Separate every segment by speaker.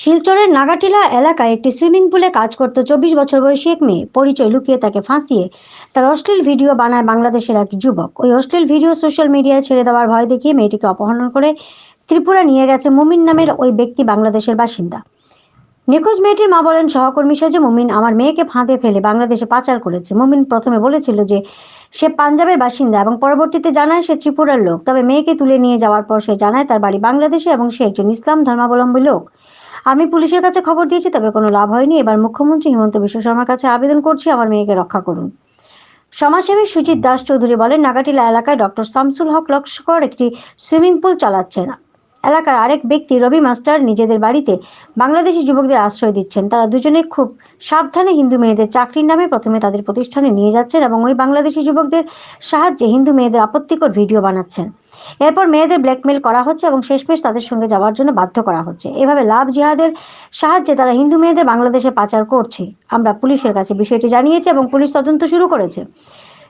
Speaker 1: শিলচরের নাগাটিলা এলাকায় একটি সুইমিং পুলে কাজ করত চব্বিশ বছর বয়সী এক মেয়ে। পরিচয় লুকিয়ে তাকে ফাঁসিয়ে তার অশ্লীল ভিডিও বানায় বাংলাদেশের এক যুবক। ওই অশ্লীল ভিডিও সোশ্যাল মিডিয়ায় ছেড়ে দেওয়ার ভয় দেখিয়ে মেয়েটিকে অপহরণ করে ত্রিপুরা নিয়ে গেছে মুমিন নামের ওই ব্যক্তি বাংলাদেশের বাসিন্দা। নিখোঁজ মেয়েটির মা বলেন, সহকর্মী সাজে মুমিন আমার মেয়েকে ফাঁদে ফেলে বাংলাদেশে পাচার করেছে। মুমিন প্রথমে বলেছিল যে, সে পাঞ্জাবের বাসিন্দা এবং পরবর্তীতে জানায় সে ত্রিপুরার লোক। তবে মেয়েকে তুলে নিয়ে যাওয়ার পর সে জানায় তার বাড়ি বাংলাদেশে এবং সে একজন ইসলাম ধর্মাবলম্বী লোক। আমি পুলিশের কাছে খবর দিয়েছি, তবে কোনো লাভ হয়নি। এবার মুখ্যমন্ত্রী হিমন্ত বিশ্ব শর্মার কাছে আবেদন করছি, আমার মেয়েকে রক্ষা করুন। সমাজসেবী সুজিত দাস চৌধুরী বলেন, নাগাটিলা এলাকায় ডক্টর শামসুল হক লস্কর একটি সুইমিং পুল চালাচ্ছেন। এলাকার আরেক ব্যক্তি রবি মাস্টার নিজেদের বাড়িতে বাংলাদেশি যুবকদের আশ্রয় দিচ্ছেন। তারা দুজনে খুব সাবধানে হিন্দু মেয়েদের চাকরির নামে প্রথমে তাদের প্রতিষ্ঠানে নিয়ে যাচ্ছেন এবং ওই বাংলাদেশি যুবকদের সাহায্যে হিন্দু মেয়েদের আপত্তিকর ভিডিও বানাচ্ছেন। এরপর মেয়েদের ব্ল্যাকমেল করা হচ্ছে এবং শেষমেশ তাদের সঙ্গে যাওয়ার জন্য বাধ্য করা হচ্ছে। এভাবে লাভ জিহাদের সাহায্যে তারা হিন্দু মেয়েদের বাংলাদেশে পাচার করছে। আমরা পুলিশের কাছে বিষয়টি জানিয়েছি এবং পুলিশ তদন্ত শুরু করেছে।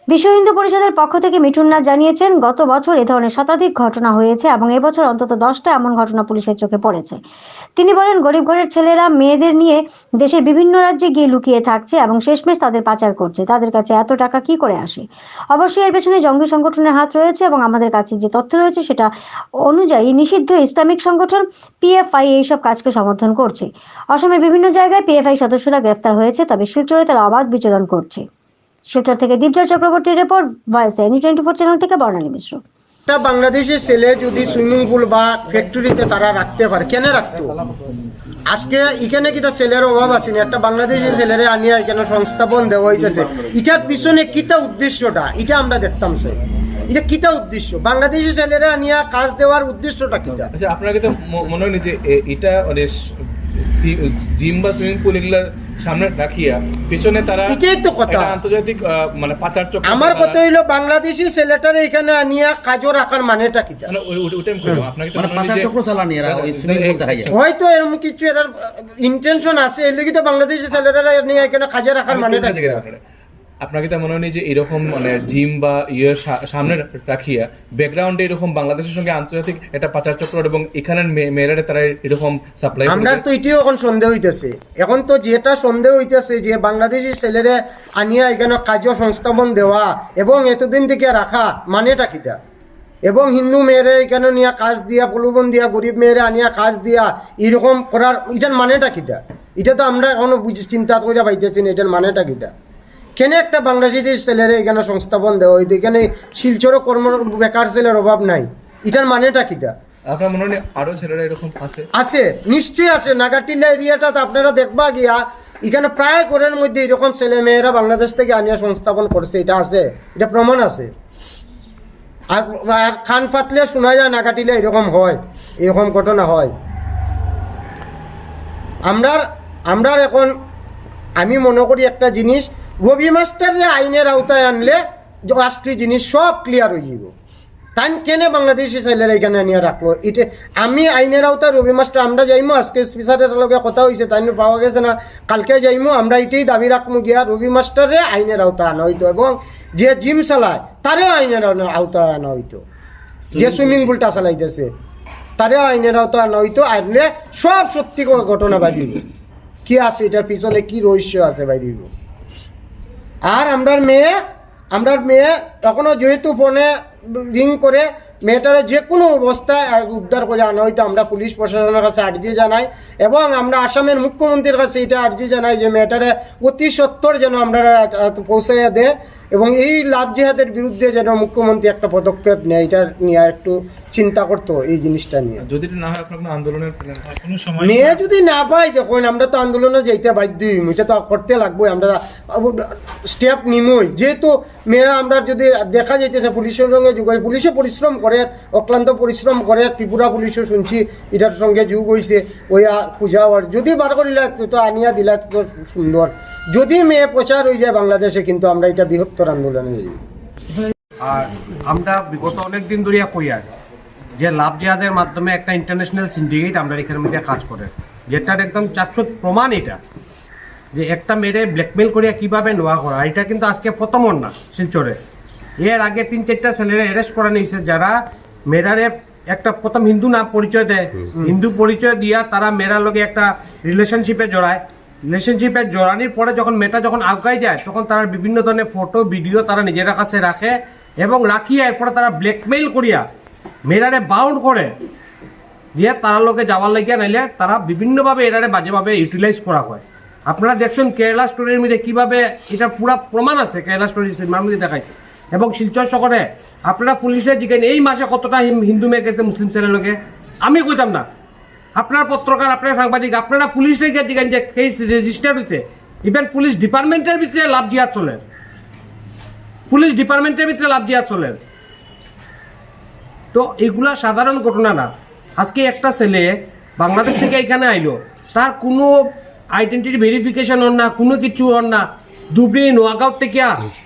Speaker 1: বিশ্ব হিন্দু পরিষদের পক্ষ থেকে মিঠুননাথ জানিয়েছেন, গত বছর এ ধরনের শতাধিক ঘটনা হয়েছে এবং এবছর অন্তত দশটা এমন ঘটনা পুলিশের চোখে পড়েছে। তিনি বলেন, গরিব ঘরের ছেলেরা মেয়েদের নিয়ে দেশের বিভিন্ন রাজ্যে গিয়ে লুকিয়ে থাকছে এবং শেষমেশ তাদের পাচার করছে। তাদের কাছে এত টাকা কি করে আসে? অবশ্যই এর পেছনে জঙ্গি সংগঠনের হাত রয়েছে এবং আমাদের কাছে যে তথ্য রয়েছে সেটা অনুযায়ী নিষিদ্ধ ইসলামিক সংগঠন পিএফআই এইসব কাজকে সমর্থন করছে। অসমের বিভিন্ন জায়গায় পিএফআই সদস্যরা গ্রেফতার হয়েছে, তবে শিলচরে তারা অবাধ বিচরণ করছে। শিলচর থেকে দীপজয় চক্রবর্তীর report voice any twenty four channel থেকে বর্ণালী মিশ্র।
Speaker 2: একটা বাংলাদেশের ছেলে যদি সুইমিং পুল বা ফ্যাক্টরিতে তারা রাখতে পারে কেন রাখতো? আজকে এখানে কিতা ছেলের অভাব আছে না? একটা বাংলাদেশের ছেলেরে আনিয়া এখানে সংস্থাপন দেওয়া হইতেছে। এটার পিছনে কিতা উদ্দেশ্যটা? এটা আমরা দেখতাম স্যার। এটা কিতা উদ্দেশ্য? বাংলাদেশের ছেলেরা আনিয়া কাজ দেওয়ার উদ্দেশ্যটা কিতা?
Speaker 3: আচ্ছা আপনাকে তো মনে হয় যে এটা মানে জিম বা সুইমিং পুল এগুলার সামনে রাখিয়া পিছনে তারা
Speaker 2: এটাই তো কথা।
Speaker 3: আন্তর্জাতিক মানে পাতার চক্র
Speaker 2: আমার কথা হইল বাংলাদেশি ছেলেটারে এখানে আনিয়া কাজও রাখার মানেটা কি
Speaker 3: মানে
Speaker 4: মানে
Speaker 3: মনে হয়
Speaker 4: পাচার
Speaker 3: যে-
Speaker 4: চক্র চালানি এরা ওই সুইমিং পুল যায়
Speaker 2: হয়তো এরকম কিছু এর ইন্টেনশন আছে এর লেগে তো বাংলাদেশি ছেলেরা নিয়ে এখানে কাজে রাখার মানেটা
Speaker 3: আপনারা? আপনাকে তো মনে হয় যে এরকম মানে জিম বা ইয়ের সামনে রাখিয়া ব্যাকগ্রাউন্ডে এরকম বাংলাদেশের সঙ্গে আন্তর্জাতিক একটা পাচার চক্র এবং এখানের মেয়েরা তারা এরকম সাপ্লাই
Speaker 2: আমরা তো এটিও এখন সন্দেহ হইতেছে। এখন তো যেটা সন্দেহ হইতেছে যে বাংলাদেশি ছেলেরে আনিয়া এখানে কার্য সংস্থাপন দেওয়া এবং এতদিন থেকে রাখা মানেটা কিটা? এবং হিন্দু মেয়েরে এখানে নিয়ে কাজ দিয়া প্রলোভন দিয়া গরিব মেয়েরে আনিয়া কাজ দিয়া এরকম করার এটার মানেটা কিটা? এটা তো আমরা এখনও বুঝি চিন্তা করে পাইতেছি না এটার মানেটা কিটা? কেন একটা বাংলাদেশি ছেলেরে এখানে সংস্থাপন দেওয়া হইতো? এখানে শিলচরও কর্ম বেকার ছেলের অভাব নাই। এটার মানেটা কিটা?
Speaker 3: আপনার মনে হয় আরও ছেলেরা এরকম আছে?
Speaker 2: আছে নিশ্চয়ই আছে। নাগাটিলা এরিয়াটাতে আপনারা দেখবা গিয়া এখানে প্রায় ঘরের মধ্যে এরকম ছেলে মেয়েরা বাংলাদেশ থেকে আনিয়া সংস্থাপন করছে এটা আছে এটা প্রমাণ আছে। আর খান পাতলে শোনা যায় নাগাটিলে এরকম হয় এরকম ঘটনা হয়। আমরার আমরার এখন আমি মনে করি একটা জিনিস রবি মাস্টারে আইনের আওতায় আনলে রাষ্ট্রীয় জিনিস সব ক্লিয়ার হয়ে যাব তাই কেনে বাংলাদেশি ছেলেরা এখানে নিয়ে রাখল এটা আমি আইনের আওতায় রবি মাস্টার আমরা যাইমো আজকে স্পিসারের লগে কথা হয়েছে তাই পাওয়া গেছে না কালকে যাইমো আমরা এটাই দাবি রাখব গিয়া রবি মাস্টারে আইনের আওতায় আনা হইতো এবং যে জিম চালায় তারেও আইনের আওতায় আনা হইতো যে সুইমিং পুলটা চালাইতেছে তারেও আইনের আওতায় আনা হইতো আনলে সব সত্যি ঘটনা বাজিব কি আছে এটার পিছনে কি রহস্য আছে বাইরিব আর আমরার মেয়ে আমরার মেয়ে তখনও যেহেতু ফোনে রিং করে, মেয়েটার যে কোনো অবস্থায় উদ্ধার করে আনা হয়তো আমরা পুলিশ প্রশাসনের কাছে আর্জি জানাই এবং আমরা আসামের মুখ্যমন্ত্রীর কাছে এটা আর্জি জানাই যে মেয়েটারে অতি সত্তর যেন আমরা পৌঁছাইয়া দেয়। এবং এই লাভ জেহাদের বিরুদ্ধে যেন মুখ্যমন্ত্রী একটা পদক্ষেপ নেয় এটা নিয়ে একটু চিন্তা করতো এই জিনিসটা নিয়ে।
Speaker 3: যদি এটা না হয় আপনার আন্দোলনের কোনো
Speaker 2: মেয়ে যদি না পাই দেখুন আমরা তো আন্দোলনে যাইতে বাধ্য হইম এটা তো করতে লাগবো আমরা স্টেপ নিমই। যেহেতু মেয়ে আমরা যদি দেখা যাইতেছে পুলিশের সঙ্গে যুগ হয় পুলিশে পরিশ্রম করে অক্লান্ত পরিশ্রম করে ত্রিপুরা পুলিশও শুনছি এটার সঙ্গে যুগ হয়েছে ওইয়া পূজা যদি বার করিলা তো আনিয়া দিলা তো সুন্দর। যদি মেয়ে প্রচার হয়ে যায় বাংলাদেশে কিন্তু আমরা এটা বৃহত্তর আন্দোলনে
Speaker 5: আর আমরা বিগত অনেক দিন ধরিয়া কইয়ার যে লাভ জিহাদের মাধ্যমে একটা ইন্টারন্যাশনাল সিন্ডিকেট আমরা এখানের মধ্যে কাজ করে। যেটার একদম চারশো প্রমাণ এটা। যে একটা মেয়েরে ব্ল্যাকমেল করিয়া কীভাবে নেওয়া করা এটা কিন্তু আজকে প্রথম না শিলচরে। এর আগে তিন চারটা ছেলেরা অ্যারেস্ট করা নিয়েছে যারা মেয়েরারে একটা প্রথম হিন্দু নাম পরিচয় দেয়। হিন্দু পরিচয় দিয়া তারা মেয়েরার লগে একটা রিলেশনশিপে জড়ায়। রিলেশনশিপে জড়ানির পরে যখন মেয়েটা যখন আগাই যায়, তখন তারা বিভিন্ন ধরনের ফটো ভিডিও তারা নিজের কাছে রাখে এবং রাখিয়া এরপরে তারা ব্ল্যাকমেইল করিয়া মেয়েরারে বাউন্ড করে দিয়ে তারা লোকে যাওয়ার লাগিয়া নাইলে তারা বিভিন্নভাবে এরারে বাজেভাবে ইউটিলাইজ করা হয়। আপনারা দেখছেন কেরালা স্টোরির মধ্যে কীভাবে এটা পুরা প্রমাণ আছে কেরালা স্টোরি সিনেমার মধ্যে দেখাইছে। এবং শিলচর শহরে আপনারা পুলিশে জিজ্ঞেন এই মাসে কতটা হিন্দু মেয়ে গেছে মুসলিম ছেলের লোকে? আমি কইতাম না। আপনার পত্রকার, আপনার সাংবাদিক, আপনারা পুলিশ গিয়ে জিজ্ঞেন যে কেস রেজিস্টার হয়েছে ইভেন পুলিশ ডিপার্টমেন্টের ভিতরে লাভ জিহাদ চলে। পুলিশ ডিপার্টমেন্টের ভিতরে লাভ জিহাদ চলে। তো এগুলা সাধারণ ঘটনা না। আজকে একটা ছেলে বাংলাদেশ থেকে এখানে আইলো। তার কোনো আইডেন্টিটি ভেরিফিকেশন হন না, কোনো কিছু হন না। ধুবড়ি, নোয়াগাঁও থেকে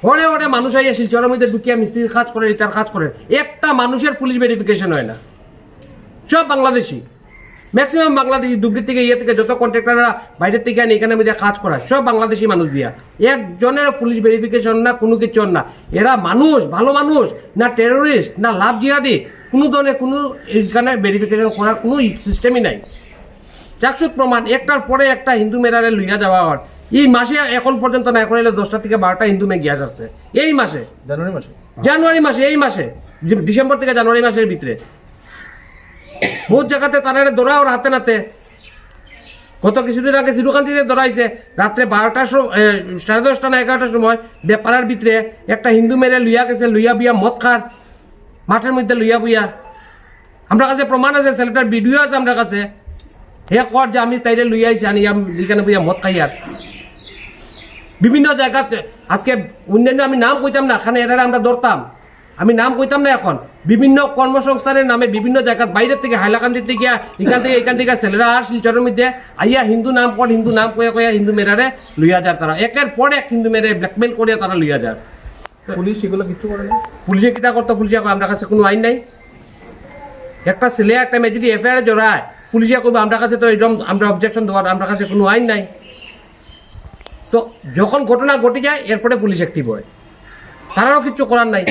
Speaker 5: হরে হরে মানুষ আইয়া শিলচরের মধ্যে ঢুকিয়া মিস্ত্রির কাজ করে রিচার কাজ করে। একটা মানুষের পুলিশ ভেরিফিকেশন হয় না। সব বাংলাদেশি। ম্যাক্সিমাম বাংলাদেশি ধুবড়ি থেকে ইয়ে থেকে যত কন্ট্রাক্টররা বাইরের থেকে আনে এখানে মধ্যে কাজ করা সব বাংলাদেশি মানুষ দিয়া একজনের পুলিশ ভেরিফিকেশন না কোনো কিছু না এরা মানুষ ভালো মানুষ না টেরোরিস্ট না লাভ জিহাদি কোনো ধরনের কোনো এখানে ভেরিফিকেশন করার কোনো সিস্টেমই নাই চাকসুদ প্রমাণ একটার পরে একটা হিন্দু মেয়েরারে লইয়া যাওয়া হওয়ার এই মাসে এখন পর্যন্ত না এখন এলে দশটা থেকে বারোটা হিন্দু মেয়ে গিয়া যাচ্ছে এই মাসে
Speaker 3: জানুয়ারি মাসে
Speaker 5: জানুয়ারি মাসে এই মাসে ডিসেম্বর থেকে জানুয়ারি মাসের ভিতরে বহুত জায়গাতে তারা দৌড়া ওর হাতে নাতে। গত কিছুদিন আগে সিরুকান্তিতে দৌড়াইছে রাত্রে বারোটার সময় সাড়ে দশটা না এগারোটার সময় বেপাড়ার ভিতরে একটা হিন্দু মেরে লুইয়া গেছে, লুইয়া বিয়া মদ খার মাঠের মধ্যে লুইয়া বুইয়া। আমরা কাছে প্রমাণ আছে ছেলেটার ভিডিও আছে আমরা কাছে। হে কর যে আমি তাইরে লুইয়া আইছি আনি এখানে বুইয়া মদ খাই আর বিভিন্ন জায়গাতে, আজকে অন্যান্য আমি নাম কইতাম না এখানে এরা আমরা ধরতাম আমি নাম কইতাম না এখন। বিভিন্ন কর্মসংস্থানের নামে বিভিন্ন জায়গা বাইরের থেকে হাইলাকান্দি থেকে এখান থেকে এখান থেকে ছেলেরা আর শিলচরের মধ্যে আইয়া হিন্দু নাম কর হিন্দু নাম কয়ে কয়ে হিন্দু মেয়েরারে লইয়া যায় তারা। একের পর এক হিন্দু মেয়েরে ব্ল্যাকমেল করে তারা লইয়া যায়
Speaker 3: পুলিশ এগুলো কিচ্ছু করে না?
Speaker 5: পুলিশে কিটা করতো? পুলিশে আমরা কাছে কোনো আইন নাই। একটা ছেলে একটা মেয়ে যদি এফআইআর জড়ায় পুলিশে করব আমরা কাছে তো এরকম আমরা অবজেকশন দেওয়ার আমরা কাছে কোনো আইন নাই। তো যখন ঘটনা ঘটে যায় এরপরে পুলিশ অ্যাক্টিভ হয়। তারাও কিছু করার নাই।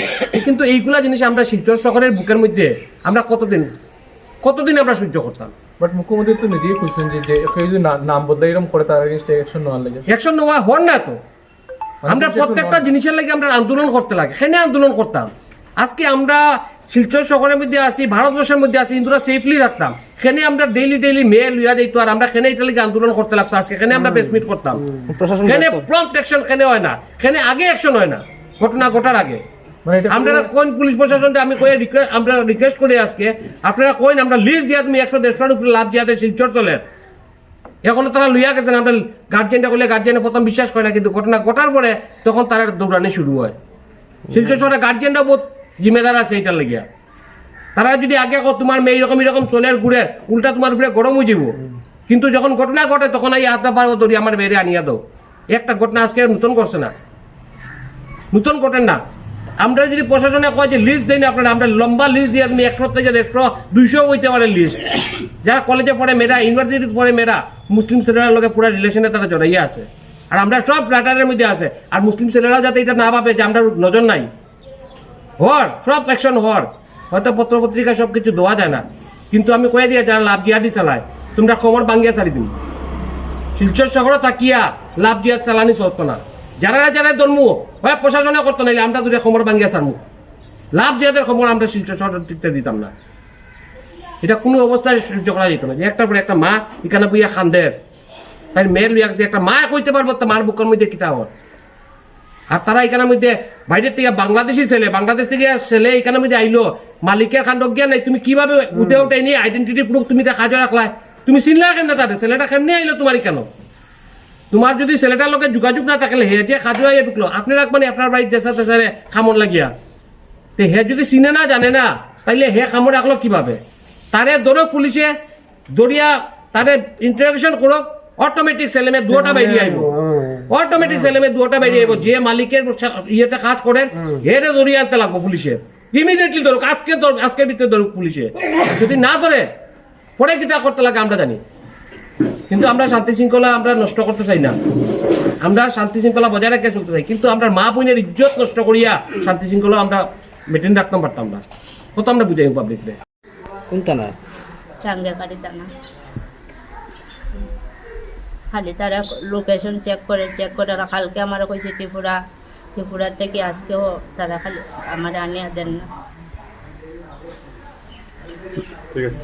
Speaker 5: কিন্তু এইগুলা জিনিস আমরা শিলচর শহরের বুকের মধ্যে আমরা কতদিন কতদিন আমরা সহ্য করতাম?
Speaker 3: বাট মুখ্যমন্ত্রী তো নিজেই কইছেন যে কেউ যদি নাম বদলে এরকম করে তার এগেনস্ট অ্যাকশন নেওয়ার লাগে।
Speaker 5: অ্যাকশন নেওয়া হন না তো। আমরা প্রত্যেকটা জিনিসের লাগে আমরা আন্দোলন করতে লাগে। সেখানে আন্দোলন করতাম? আজকে আমরা শিলচর শহরের মধ্যে আছি ভারতবর্ষের মধ্যে আছি হিন্দুরা সেফলি থাকতাম। সেখানে আমরা ডেইলি ডেইলি মেয়ে লইয়া দিত আর আমরা সেখানে এটা লাগে আন্দোলন করতে লাগতো। আজকে এখানে আমরা প্রেস মিট করতাম। সেখানে প্রম্পট অ্যাকশন সেখানে হয় না? সেখানে আগে অ্যাকশন হয় না? ঘটনা ঘটার আগে।
Speaker 3: মানে
Speaker 5: আপনারা কোন পুলিশ প্রশাসনটা আমি কয়ে রিকোয়েস্ট আমরা রিকোয়েস্ট করি আজকে আপনারা কইন আমরা লিস্ট দিয়া তুমি একশো দেড়শোর উপরে লাভ দিয়াতে শিলচর চলে। এখনও তারা লইয়া গেছেন আমরা গার্জেনটা করলে গার্জেনে প্রথম বিশ্বাস করে না কিন্তু ঘটনা ঘটার পরে তখন তারা দৌড়ানি শুরু হয়। শিলচর শহরে গার্জেনটা বহুত জিম্মেদার আছে এটার লাগিয়া। তারা যদি আগে কো তোমার মেয়ে এরকম এরকম চলের ঘুরে উল্টা তোমার উপরে গরম হয়ে যাব কিন্তু যখন ঘটনা ঘটে তখন এই হাতটা পারব ধরি আমার মেয়েরে আনিয়া দাও। একটা ঘটনা আজকে নতুন করছে না। নতুন ঘটেন না আমরা যদি প্রশাসনে কয় যে লিস্ট দেই না আপনারা, আমরা লম্বা লিস্ট দিয়ে তুমি একশো থেকে দেড়শো দুইশো হইতে পারে লিস্ট যারা কলেজে পড়ে মেয়েরা ইউনিভার্সিটিতে পড়ে মেয়েরা, মুসলিম ছেলেরা লোকে পুরো রিলেশনে তারা জড়াইয়া আছে। আর আমরা সব রাটারের মধ্যে আছে। আর মুসলিম ছেলেরাও যাতে এটা না ভাবে যে আমরা নজর নাই। হর সব অ্যাকশন হর হয়তো পত্র পত্রিকা সব কিছু দেওয়া যায় না। কিন্তু আমি কয়ে দিয়ে যারা লাভ জিহাদি চালায়, তোমরা খবর বাঙ্গিয়া ছাড়ি দিন। শিলচর শহরে থাকিয়া লাভ জিহাদ চালানি চলতো না। যারা যারা ধর্ম হয় প্রশাসনে করতো নাইলে আমরা দুটো খবর বাঙ্গিয়া ছাড়মু। লাভ জিহাদের খবর, আমরা শিলচর শহরে টিকতে দিতাম না। এটা কোনো অবস্থায় সহ্য করা যেত না। যে একটার পরে একটা মা, এখানে বইয়া খান্দের তাই মেয়ের লইয়া গেছে একটা মা কইতে পারব, তো মার বুকের মধ্যে কিতা হর আর তারা এখানের মধ্যে, বাইরের থেকে বাংলাদেশি ছেলে, বাংলাদেশ থেকে ছেলে এখানের মধ্যে আইলো, মালিকের খান্ড জ্ঞান নাই, তুমি কীভাবে উঠে উঠে নিয়ে আইডেন্টিটি প্রুফ তুমি তা কাজে রাখলা? তুমি চিনলা কেন তাদের ছেলেটা কেমনি আইলো তোমার কেন তোমার যদি ছেলেটার লোকের যোগাযোগ না থাকলে হে যে খাজু আইয়া ঢুকলো আপনি রাখবেন আপনার বাড়ির জেসা তেসারে খামর লাগিয়া তে হে যদি চিনে না জানে না তাইলে হে খামর রাখল কীভাবে তারে ধরো পুলিশে দরিয়া তারে ইন্টারোগেশন করো অটোমেটিক ছেলেমে দুটা বেরিয়ে আইব অটোমেটিক ছেলেমে দুটা বেরিয়ে আইব যে মালিকের ইয়েতে কাজ করেন হেরে ধরিয়ে আনতে লাগবো পুলিশে ইমিডিয়েটলি ধরুক আজকে আজকের ভিতরে ধরুক পুলিশে যদি না ধরে পরে কিটা করতে লাগে আমরা জানি। কিন্তু আমরা শান্তি শৃঙ্খলা আমরা নষ্ট করতে চাই না। আমরা শান্তি শৃঙ্খলা বজায় রাখিয়া চলতে চাই। কিন্তু আমরা মা বোনের ইজ্জত নষ্ট করিয়া শান্তি শৃঙ্খলা আমরা মেটেন রাখতাম পারতাম না। কত আমরা বুঝাই পাবলিকরে
Speaker 6: খালি তারা লোকেশন চেক করে চেক করে কালকে আমার কইছে ত্রিপুরা ত্রিপুরা থেকে আজকেও তারা খালি আমার আনিয়া দেন না। ঠিক আছে।